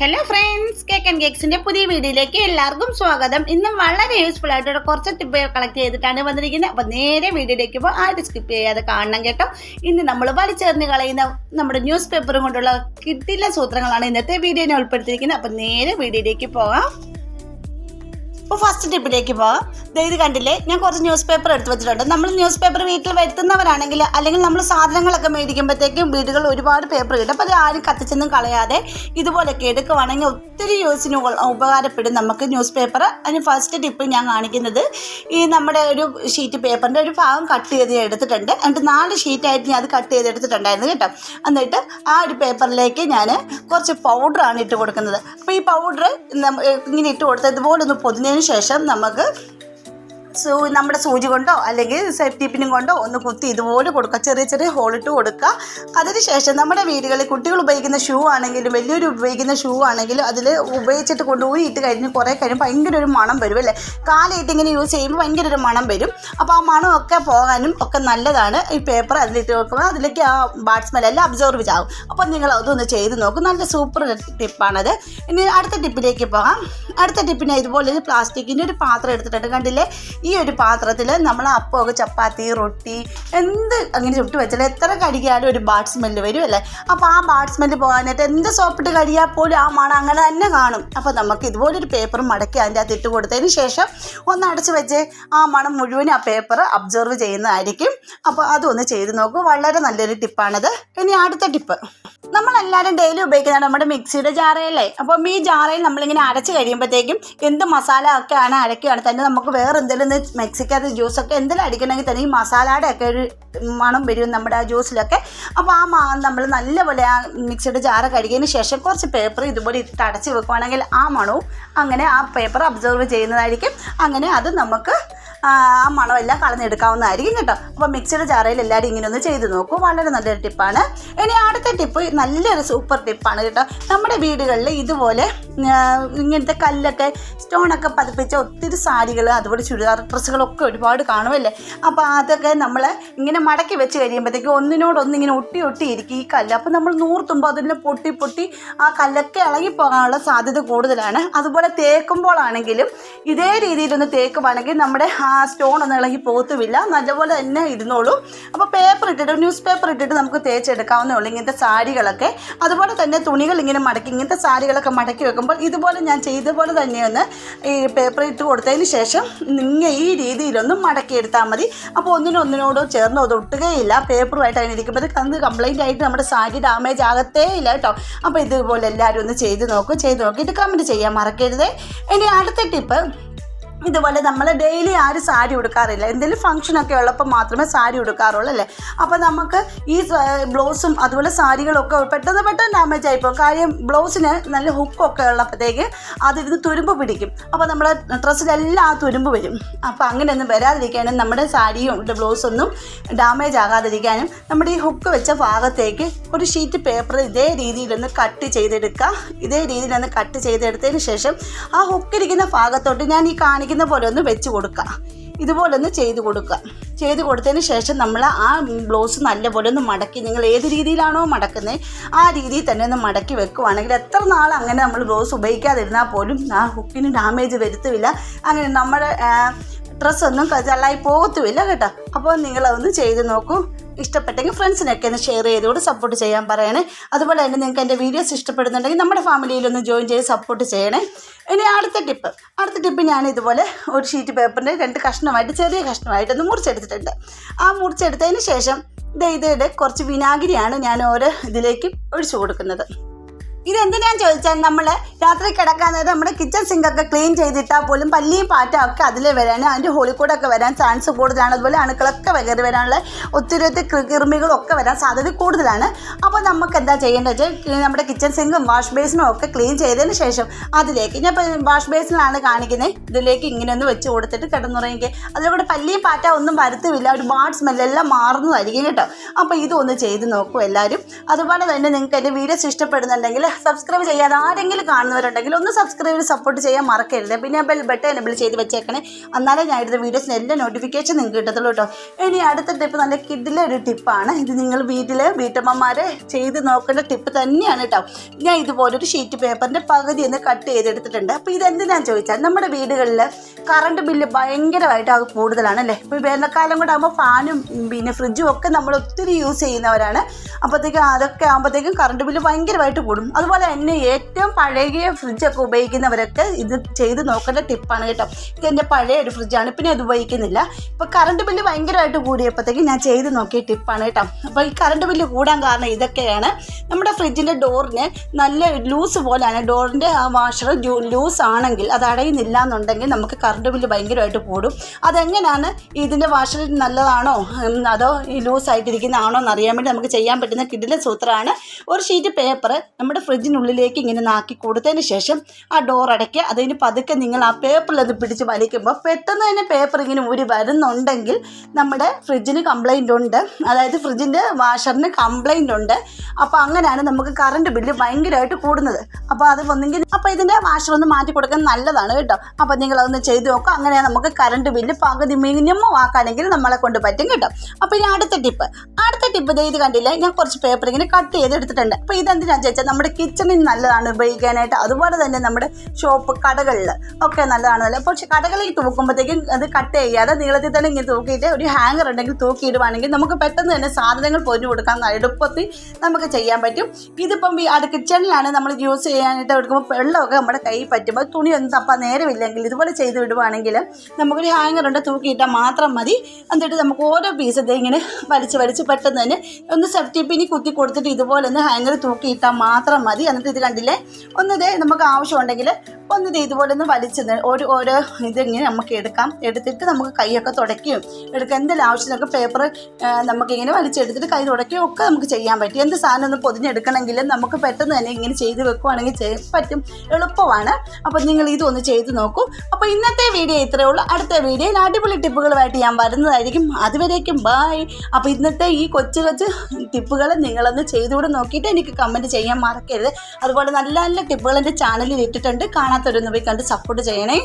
Hello friends cake and കേക്സിന്റെ പുതിയ വീഡിയോയിലേക്ക് എല്ലാവർക്കും സ്വാഗതം. ഇന്ന് വളരെ യൂസ്ഫുൾ ആയിട്ടുള്ള കുറച്ച് ടിപ്പ് കളക്ട് ചെയ്തിട്ടാണ് വന്നിരിക്കുന്നത്. അപ്പോൾ നേരെ വീഡിയോയിലേക്ക് പോകും. ആരും സ്കിപ്പ് ചെയ്യാതെ കാണണം കേട്ടോ. ഇന്ന് നമ്മൾ വലിച്ചെറിഞ്ഞ് കളയുന്ന നമ്മുടെ ന്യൂസ് പേപ്പറും കൊണ്ടുള്ള കിട്ടില്ല സൂത്രങ്ങളാണ് ഇന്നത്തെ വീഡിയോനെ ഉൾപ്പെടുത്തിയിരിക്കുന്നത്. അപ്പോൾ നേരെ വീഡിയോയിലേക്ക് പോകാം. അപ്പോൾ ഫസ്റ്റ് ടിപ്പിലേക്ക് ദേ ഇത് കണ്ടില്ലേ? ഞാൻ കുറച്ച് ന്യൂസ് പേപ്പർ എടുത്ത് വെച്ചിട്ടുണ്ട്. നമ്മൾ ന്യൂസ് പേപ്പർ വീട്ടിൽ വരുത്തുന്നവരാണെങ്കിൽ അല്ലെങ്കിൽ നമ്മൾ സാധനങ്ങളൊക്കെ മേടിക്കുമ്പോഴത്തേക്കും വീടുകൾ ഒരുപാട് പേപ്പർ കിട്ടും. അപ്പോൾ അത് ആരും കത്തിച്ചൊന്നും കളയാതെ ഇതുപോലൊക്കെ എടുക്കുവാണെങ്കിൽ ഒത്തിരി യൂസിന് ഉ- ഉപകാരപ്പെടും നമുക്ക് ന്യൂസ് പേപ്പർ അതിന് ഫസ്റ്റ് ടിപ്പ് ഞാൻ കാണിക്കുന്നത് ഈ നമ്മുടെ ഒരു ഷീറ്റ് പേപ്പറിന്റെ ഒരു ഭാഗം കട്ട് ചെയ്ത് എടുത്തിട്ടുണ്ട്. എന്നിട്ട് നാല് ഷീറ്റായിട്ട് ഞാൻ അത് കട്ട് ചെയ്ത് എടുത്തിട്ടുണ്ടായിരുന്നു കേട്ടോ. എന്നിട്ട് ആ ഒരു പേപ്പറിലേക്ക് ഞാൻ കുറച്ച് പൗഡറാണ് ഇട്ട് കൊടുക്കുന്നത്. അപ്പോൾ ഈ പൗഡർ ഇങ്ങനെ ഇട്ട് കൊടുത്ത് ഇതുപോലെ ഒന്ന് പൊതിഞ്ഞതിന് ശേഷം നമുക്ക് സൂ നമ്മുടെ സൂചി കൊണ്ടോ അല്ലെങ്കിൽ സേഫ്റ്റി പിന്നും കൊണ്ടോ ഒന്ന് കുത്തി ഇതുപോലെ കൊടുക്കുക ചെറിയ ചെറിയ ഹോളിട്ട് കൊടുക്കുക അതിനുശേഷം നമ്മുടെ വീടുകളിൽ കുട്ടികൾ ഉപയോഗിക്കുന്ന ഷൂ ആണെങ്കിലും വലിയൊരു ഉപയോഗിക്കുന്ന ഷൂ ആണെങ്കിലും അതിൽ ഉപയോഗിച്ചിട്ട് കൊണ്ടുപോയി ഇട്ട് കഴിഞ്ഞ് കുറേ കഴിയും ഭയങ്കര ഒരു മണം വരും അല്ലേ? കാലിട്ട് ഇങ്ങനെ യൂസ് ചെയ്യുമ്പോൾ ഭയങ്കര ഒരു മണം വരും. അപ്പോൾ ആ മണമൊക്കെ പോകാനും ഒക്കെ നല്ലതാണ്. ഈ പേപ്പർ അതിലിട്ട് വെക്കുമ്പോൾ അതിലേക്ക് ആ ബാഡ് സ്മെല്ലെല്ലാം അബ്സോർവ് ചാവും. അപ്പോൾ നിങ്ങൾ അതൊന്ന് ചെയ്ത് നോക്കും. നല്ല സൂപ്പർ ടിപ്പാണത് ഇനി അടുത്ത ടിപ്പിലേക്ക് പോകാം. അടുത്ത ടിപ്പിന് ഇതുപോലെ ഒരു പ്ലാസ്റ്റിക്കിന്റെ ഒരു പാത്രം എടുത്തിട്ടുണ്ട്. കണ്ടില്ലേ? ഈ ഒരു പാത്രത്തിൽ നമ്മൾ അപ്പമൊക്കെ ചപ്പാത്തി റൊട്ടി എന്ത് അങ്ങനെ ചുട്ട് വെച്ചാൽ എത്ര കഴുകിയാലും ഒരു ബാഡ് സ്മെല്ല് വരും അല്ലേ? അപ്പോൾ ആ ബാഡ് സ്മെല്ല് പോകാനായിട്ട് എന്ത് സോപ്പിട്ട് കടിയാൽ പോലും ആ മണം അങ്ങനെ തന്നെ കാണും. അപ്പോൾ നമുക്ക് ഇതുപോലെ ഒരു പേപ്പർ മടക്കി അതിന്റെ അകത്ത് ഇട്ട് കൊടുത്തതിന് ശേഷം ഒന്ന് അടച്ച് വെച്ച് ആ മണം മുഴുവൻ ആ പേപ്പർ അബ്സർവ് ചെയ്യുന്നതായിരിക്കും. അപ്പോൾ അതൊന്ന് ചെയ്ത് നോക്കൂ. വളരെ നല്ലൊരു ടിപ്പാണിത് ഇനി അടുത്ത ടിപ്പ് നമ്മളെല്ലാവരും ഡെയിലി ഉപയോഗിക്കുന്നതാണ് നമ്മുടെ മിക്സിയുടെ ജാറയല്ലേ അപ്പം ഈ ജാറയിൽ നമ്മളിങ്ങനെ അരച്ച് കഴിയുമ്പോഴത്തേക്കും എന്ത് മസാല ഒക്കെ ആണ് അരക്കുകയാണ് തന്നെ നമുക്ക് വേറെ എന്തെങ്കിലും മിക്സിക്കകത്ത് ജ്യൂസൊക്കെ എന്തെങ്കിലും അടിക്കണമെങ്കിൽ തന്നെ ഈ മസാലയുടെ ഒക്കെ ഒരു മണം വരും നമ്മുടെ ആ ജ്യൂസിലൊക്കെ അപ്പോൾ ആ മാ നമ്മൾ നല്ലപോലെ ആ മിക്സിയുടെ ജാറ കഴുകിയതിന് ശേഷം കുറച്ച് പേപ്പർ ഇതുപോലെ ഇട്ട് അടച്ച് വെക്കുവാണെങ്കിൽ ആ മണവും അങ്ങനെ ആ പേപ്പർ അബ്സർവ് ചെയ്യുന്നതായിരിക്കും. അങ്ങനെ അത് നമുക്ക് ആ മണമെല്ലാം കളഞ്ഞെടുക്കാവുന്നതായിരിക്കും കേട്ടോ. അപ്പോൾ മിക്സിയുടെ ജാറയിൽ എല്ലാവരും ഇങ്ങനെ ഒന്ന് ചെയ്ത് നോക്കൂ. വളരെ നല്ലൊരു ടിപ്പാണ് ഇനി അടുത്ത ടിപ്പ് നല്ലൊരു സൂപ്പർ ടിപ്പാണ് കേട്ടോ. നമ്മുടെ വീടുകളിൽ ഇതുപോലെ ഇങ്ങനത്തെ കല്ലൊക്കെ സ്റ്റോണൊക്കെ പതിപ്പിച്ച ഒത്തിരി സാരികൾ അതുപോലെ ചുരിദാർ ഡ്രസ്സുകളൊക്കെ ഒരുപാട് കാണുമല്ലേ? അപ്പോൾ അതൊക്കെ നമ്മൾ ഇങ്ങനെ മടക്കി വെച്ച് കഴിയുമ്പോഴത്തേക്കും ഒന്നിനോടൊന്ന് ഇങ്ങനെ ഒട്ടി ഒട്ടി ഇരിക്കും ഈ കല്ല്. അപ്പോൾ നമ്മൾ നൂർത്തുമ്പോൾ അതിൽ പൊട്ടി പൊട്ടി ആ കല്ലൊക്കെ ഇളകി പോകാനുള്ള സാധ്യത കൂടുതലാണ്. അതുപോലെ തേക്കുമ്പോഴാണെങ്കിലും ഇതേ രീതിയിലൊന്ന് തേക്കുവാണെങ്കിൽ നമ്മുടെ സ്റ്റോൺ ഒന്നും ഇളകി പോകത്തുമില്ല. നല്ലപോലെ തന്നെ ഇരുന്നോളും. അപ്പോൾ പേപ്പർ ഇട്ടിട്ട് ന്യൂസ് പേപ്പർ ഇട്ടിട്ട് നമുക്ക് തേച്ചെടുക്കാവുന്നേ ഉള്ളൂ ഇങ്ങനത്തെ സാരികളൊക്കെ. അതുപോലെ തന്നെ തുണികൾ ഇങ്ങനെ മടക്കി ഇങ്ങനത്തെ സാരികളൊക്കെ മടക്കി വെക്കുമ്പോൾ ഇതുപോലെ ഞാൻ ചെയ്ത പോലെ തന്നെയൊന്ന് ഈ പേപ്പർ ഇട്ട് കൊടുത്തതിന് ശേഷം നിങ്ങൾ ഈ രീതിയിലൊന്നും മടക്കിയെടുത്താൽ മതി. അപ്പോൾ ഒന്നിനൊന്നിനോടോ ചേർന്ന് ഒട്ടുകയില്ല. പേപ്പറുമായിട്ട് അങ്ങനെ ഇരിക്കുമ്പോൾ അത് കംപ്ലൈന്റ് ആയിട്ട് നമ്മുടെ സാരി ഡാമേജ് ആകത്തേ ഇല്ല കേട്ടോ. അപ്പോൾ ഇതുപോലെ എല്ലാവരും ഒന്ന് ചെയ്ത് നോക്കും ചെയ്ത് നോക്കിയിട്ട് കമന്റ് ചെയ്യാൻ മറക്കരുത്. ഇനി അടുത്ത ടിപ്പ് ഇതുപോലെ നമ്മൾ ഡെയിലി ആരും സാരി ഉടുക്കാറില്ല. എന്തെങ്കിലും ഫംഗ്ഷനൊക്കെ ഉള്ളപ്പോൾ മാത്രമേ സാരി ഉടുക്കാറുള്ളൂ അല്ലേ? അപ്പോൾ നമുക്ക് ഈ ബ്ലൗസും അതുപോലെ സാരികളൊക്കെ പെട്ടെന്ന് പെട്ടെന്ന് ഡാമേജ് ആയിപ്പോൾ കാര്യം ബ്ലൗസിന് നല്ല ഹുക്കൊക്കെ ഉള്ളപ്പോഴത്തേക്ക് അതിരുന്ന് തുരുമ്പ് പിടിക്കും. അപ്പോൾ നമ്മുടെ ഡ്രസ്സിലെല്ലാം ആ തുരുമ്പ് വരും. അപ്പോൾ അങ്ങനെയൊന്നും വരാതിരിക്കാനും നമ്മുടെ സാരിയും ബ്ലൗസൊന്നും ഡാമേജ് ആകാതിരിക്കാനും നമ്മുടെ ഈ ഹുക്ക് വെച്ച ഭാഗത്തേക്ക് ഒരു ഷീറ്റ് പേപ്പർ ഇതേ രീതിയിലൊന്ന് കട്ട് ചെയ്തെടുക്കുക ഇതേ രീതിയിലൊന്ന് കട്ട് ചെയ്തെടുത്തതിന് ശേഷം ആ ഹുക്കിരിക്കുന്ന ഭാഗത്തോട്ട് ഞാൻ ഈ കാണിക്കുന്ന പോലെ ഒന്ന് വെച്ച് കൊടുക്കുക ഇതുപോലെ ഒന്ന് ചെയ്ത് കൊടുക്കുക ചെയ്ത് കൊടുത്തതിന് ശേഷം നമ്മൾ ആ ബ്ലൗസ് നല്ലപോലെ ഒന്ന് മടക്കി നിങ്ങൾ ഏത് രീതിയിലാണോ മടക്കുന്നത് ആ രീതിയിൽ തന്നെ ഒന്ന് മടക്കി വെക്കുവാണെങ്കിൽ എത്ര നാൾ അങ്ങനെ നമ്മൾ ബ്ലൗസ് ഉപയോഗിക്കാതിരുന്നാൽ പോലും ആ ഹുക്കിന് ഡാമേജ് വരുത്തുമില്ല അങ്ങനെ നമ്മുടെ ഡ്രസ്സൊന്നും ചള്ളായി പോകത്തുമില്ല കേട്ടോ. അപ്പോൾ നിങ്ങളതൊന്ന് ചെയ്ത് നോക്കൂ. ഇഷ്ടപ്പെട്ടെങ്കിൽ ഫ്രണ്ട്സിനൊക്കെ ഒന്ന് ഷെയർ ചെയ്തുകൊണ്ട് സപ്പോർട്ട് ചെയ്യാൻ പറയണേ. അതുപോലെ തന്നെ നിങ്ങൾക്ക് എന്റെ വീഡിയോസ് ഇഷ്ടപ്പെടുന്നുണ്ടെങ്കിൽ നമ്മുടെ ഫാമിലിയിലൊന്ന് ജോയിൻ ചെയ്ത് സപ്പോർട്ട് ചെയ്യണേ. ഇനി അടുത്ത ടിപ്പ് അടുത്ത ടിപ്പ് ഞാൻ ഇതുപോലെ ഒരു ഷീറ്റ് പേപ്പറിന്റെ രണ്ട് കഷ്ണമായിട്ട് ചെറിയ കഷ്ണമായിട്ടൊന്ന് മുറിച്ചെടുത്തിട്ടുണ്ട്. ആ മുറിച്ചെടുത്തതിന് ശേഷം ദേ ഇതിടെ കുറച്ച് വിനാഗിരിയാണ് ഞാൻ ഓരോ ഇതിലേക്ക് ഒഴിച്ചു കൊടുക്കുന്നത്. ഇതെന്തിനാന്ന് ചോദിച്ചാൽ നമ്മൾ രാത്രി കിടക്കാൻ നേരം നമ്മുടെ കിച്ചൺ സിങ്കൊക്കെ ക്ലീൻ ചെയ്തിട്ടാൽ പോലും പല്ലിയും പാറ്റ ഒക്കെ അതിൽ വരാനും അതിന്റെ ഹോളിക്കൂടൊക്കെ വരാൻ ചാൻസ് കൂടുതലാണ്. അതുപോലെ അണുക്കളൊക്കെ കയറി വരാനുള്ള ഒത്തിരി ഒത്തിരി കൃമികളൊക്കെ വരാൻ സാധ്യത കൂടുതലാണ്. അപ്പോൾ നമുക്ക് എന്താ ചെയ്യേണ്ടത് നമ്മുടെ കിച്ചൺ സിങ്കും വാഷ് ബേസിനും ഒക്കെ ക്ലീൻ ചെയ്തതിന് ശേഷം അതിലേക്ക് ഞാൻ ഇപ്പോൾ വാഷ് ബേസിനാണ് കാണിക്കുന്നത് ഇതിലേക്ക് ഇങ്ങനെ ഒന്ന് വെച്ച് കൊടുത്തിട്ട് കിടന്നുറങ്ങിക്കുക അതിലൂടെ പല്ലിയും പാറ്റ ഒന്നും വരുത്തുമില്ല ഒരു ബാഡ് സ്മെല്ലെല്ലാം മാറുന്നതായിരിക്കും കേട്ടോ. അപ്പോൾ ഇതൊന്ന് ചെയ്ത് നോക്കൂ എല്ലാവരും അതുപോലെ തന്നെ നിങ്ങൾക്ക് എന്റെ വീഡിയോസ് ഇഷ്ടപ്പെടുന്നുണ്ടെങ്കിൽ സബ്സ്ക്രൈബ് ചെയ്യാതെ ആരെങ്കിലും കാണുന്നവരുണ്ടെങ്കിൽ ഒന്ന് സബ്സ്ക്രൈബ് സപ്പോർട്ട് ചെയ്യാൻ മറക്കരുത്. പിന്നെ ബെൽ ബട്ടൺ എനബിൾ ചെയ്ത് വെച്ചേക്കണേ. എന്നാലേ ഞാൻ ഇടുന്ന വീഡിയോസിന് എല്ലാ നോട്ടിഫിക്കേഷൻ നിങ്ങൾക്ക് കിട്ടത്തുള്ളൂ കേട്ടോ ഇനി അടുത്ത ടിപ്പ് നല്ല കിഡിലെ ഒരു ടിപ്പാണ് ഇത് നിങ്ങൾ വീട്ടിൽ വീട്ടമ്മമാരെ ചെയ്ത് നോക്കേണ്ട ടിപ്പ് തന്നെയാണ് കേട്ടോ ഞാൻ ഇതുപോലൊരു ഷീറ്റ് പേപ്പറിന്റെ പകുതി ഒന്ന് കട്ട് ചെയ്തെടുത്തിട്ടുണ്ട്. അപ്പോൾ ഇതെന്തിനാന്ന് ചോദിച്ചാൽ നമ്മുടെ വീടുകളിൽ കറണ്ട് ബില്ല് ഭയങ്കരമായിട്ട് അത് കൂടുതലാണ് അല്ലേ? ഇപ്പോൾ വേനൽക്കാലം കൂടെ ആകുമ്പോൾ ഫാനും പിന്നെ ഫ്രിഡ്ജും ഒക്കെ നമ്മൾ ഒത്തിരി യൂസ് ചെയ്യുന്നവരാണ്. അപ്പോഴത്തേക്കും അതൊക്കെ ആകുമ്പോഴത്തേക്കും കറണ്ട് ബില്ല് ഭയങ്കരമായിട്ട് കൂടും. അതുപോലെ തന്നെ ഏറ്റവും പഴകിയ ഫ്രിഡ്ജൊക്കെ ഉപയോഗിക്കുന്നവരൊക്കെ ഇത് ചെയ്ത് നോക്കേണ്ട ടിപ്പാണ് കേട്ടോ. ഇത് ഇതെന്റെ പഴയ ഒരു ഫ്രിഡ്ജാണ് പിന്നെ അത് ഉപയോഗിക്കുന്നില്ല. ഇപ്പോൾ കറണ്ട് ബില്ല് ഭയങ്കരമായിട്ട് കൂടിയപ്പോഴത്തേക്കും ഞാൻ ചെയ്ത് നോക്കിയ ടിപ്പാണ് കേട്ടോ. അപ്പോൾ ഈ കറണ്ട് ബില്ല് കൂടാൻ കാരണം ഇതൊക്കെയാണ്. നമ്മുടെ ഫ്രിഡ്ജിന്റെ ഡോറിന് നല്ല ലൂസ് പോലെയാണ് ഡോറിന്റെ ആ വാഷർ ലൂസ് ആണെങ്കിൽ അത് അടയുന്നില്ല എന്നുണ്ടെങ്കിൽ നമുക്ക് കറണ്ട് ബില്ല് ഭയങ്കരമായിട്ട് കൂടും. അതെങ്ങനെയാണ് ഇതിന്റെ വാഷർ നല്ലതാണോ? അതോ ഈ ലൂസ് ആയിട്ടിരിക്കുന്നതാണോ എന്ന് അറിയാൻ വേണ്ടി നമുക്ക് ചെയ്യാൻ പറ്റുന്ന കിടില സൂത്രമാണ്. ഒരു ഷീറ്റ് പേപ്പർ നമ്മുടെ ഫ്രിഡ്ജിനുള്ളിലേക്ക് ഇങ്ങനെ നാക്കി കൊടുത്തതിന് ശേഷം ആ ഡോർ അടയ്ക്കുക. അതിന് പതുക്കെ നിങ്ങൾ ആ പേപ്പറിൽ അത് പിടിച്ച് വലിക്കുമ്പോൾ പെട്ടെന്ന് തന്നെ പേപ്പർ ഇങ്ങനെ ഊരി വരുന്നുണ്ടെങ്കിൽ നമ്മുടെ ഫ്രിഡ്ജിന് കംപ്ലൈന്റ് ഉണ്ട്. അതായത് ഫ്രിഡ്ജിന്റെ വാഷറിന് കംപ്ലൈന്റ് ഉണ്ട്. അപ്പോൾ അങ്ങനെയാണ് നമുക്ക് കറണ്ട് ബില്ല് ഭയങ്കരമായിട്ട് കൂടുന്നത്. അപ്പോൾ അത് ഒന്നെങ്കിൽ അപ്പോൾ ഇതിന്റെ വാഷർ ഒന്ന് മാറ്റി കൊടുക്കാൻ നല്ലതാണ് കേട്ടോ. അപ്പോൾ നിങ്ങളതൊന്ന് ചെയ്ത് നോക്കുക അങ്ങനെ നമുക്ക് കറണ്ട് ബില്ല് പകുതി മിനിമം ആക്കാനെങ്കിൽ നമ്മളെ കൊണ്ട് പറ്റും കേട്ടോ. അപ്പോൾ ഇനി അടുത്ത ടിപ്പ് അടുത്ത ടിപ്പ് ഇത് കണ്ടില്ലേ? ഞാൻ കുറച്ച് പേപ്പർ ഇങ്ങനെ കട്ട് ചെയ്ത് എടുത്തിട്ടുണ്ട് അപ്പോൾ ഇതെന്തിനാണെന്ന് ചോദിച്ചാൽ നമ്മുടെ കിച്ചണിൽ നല്ലതാണ് ഉപയോഗിക്കാനായിട്ട്. അതുപോലെ തന്നെ നമ്മുടെ ഷോപ്പ് കടകളിൽ ഒക്കെ നല്ലതാണല്ലോ. പക്ഷെ കടകളിൽ തൂക്കുമ്പോഴത്തേക്കും അത് കട്ട് ചെയ്യാതെ നീളത്തിൽ തന്നെ ഇങ്ങനെ തൂക്കിയിട്ട് ഒരു ഹാങ്ങർ ഉണ്ടെങ്കിൽ തൂക്കിയിടുവാണെങ്കിൽ നമുക്ക് പെട്ടെന്ന് തന്നെ സാധനങ്ങൾ പൊന്നു കൊടുക്കാൻ എളുപ്പത്തിൽ നമുക്ക് ചെയ്യാൻ പറ്റും. ഇതിപ്പം ഈ അത് കിച്ചണിലാണ് നമ്മൾ യൂസ് ചെയ്യാനായിട്ട് എടുക്കുമ്പോൾ വെള്ളമൊക്കെ നമ്മുടെ കൈ പറ്റുമ്പോൾ തുണി ഒന്നും തപ്പാൻ നേരമില്ലെങ്കിൽ ഇതുപോലെ ചെയ്ത് വിടുവാണെങ്കിൽ നമുക്കൊരു ഹാങ്ങർ ഉണ്ട് തൂക്കിയിട്ടാൽ മാത്രം മതി. എന്നിട്ട് നമുക്ക് ഓരോ പീസ് ഇത് ഇങ്ങനെ വലിച്ച് വലിച്ച് പെട്ടെന്ന് തന്നെ ഒന്ന് സെഫ്റ്റി പിന്നി കുത്തി കൊടുത്തിട്ട് ഇതുപോലെ ഒന്ന് ഹാങ്ങർ തൂക്കിയിട്ടാൽ മാത്രം മതി. എന്നിട്ട് ഇത് കണ്ടില്ലേ? ഒന്ന് ഇതേ നമുക്ക് ആവശ്യമുണ്ടെങ്കിൽ ഒന്ന് ഇത് ഇതുപോലെ ഒന്ന് വലിച്ച് ഒരു ഓരോ ഇതിങ്ങനെ നമുക്ക് എടുക്കാം. എടുത്തിട്ട് നമുക്ക് കൈയൊക്കെ തുടയ്ക്കുകയും എടുക്കാം. എന്തെങ്കിലും ആവശ്യത്തിനൊക്കെ പേപ്പർ നമുക്കിങ്ങനെ വലിച്ചെടുത്തിട്ട് കൈ തുടയ്ക്കുകയും ഒക്കെ നമുക്ക് ചെയ്യാൻ പറ്റും. എന്ത് സാധനം ഒന്ന് പൊതിഞ്ഞെടുക്കണമെങ്കിലും നമുക്ക് പെട്ടെന്ന് തന്നെ ഇങ്ങനെ ചെയ്ത് വെക്കുവാണെങ്കിൽ ചെയ്യാൻ പറ്റും എളുപ്പമാണ്. അപ്പോൾ നിങ്ങൾ ഇതൊന്ന് ചെയ്ത് നോക്കൂ. അപ്പോൾ ഇന്നത്തെ വീഡിയോ ഇത്രയേ ഉള്ളൂ. അടുത്ത വീഡിയോയിൽ അടിപൊളി ടിപ്പുകളുമായിട്ട് ഞാൻ വരുന്നതായിരിക്കും. അതുവരേക്കും ബായ് അപ്പോൾ ഇന്നത്തെ ഈ കൊച്ചു കൊച്ചു ടിപ്പുകൾ നിങ്ങളൊന്ന് ചെയ്തുകൂടെ നോക്കിയിട്ട് എനിക്ക് കമന്റ് ചെയ്യാൻ മറക്കരുത്. അതുപോലെ നല്ല നല്ല ടിപ്പുകൾ എന്റെ ചാനലിൽ ഇട്ടിട്ടുണ്ട്. കാണാത്തവരൊന്ന് പോയി കണ്ട് സപ്പോർട്ട് ചെയ്യണേ.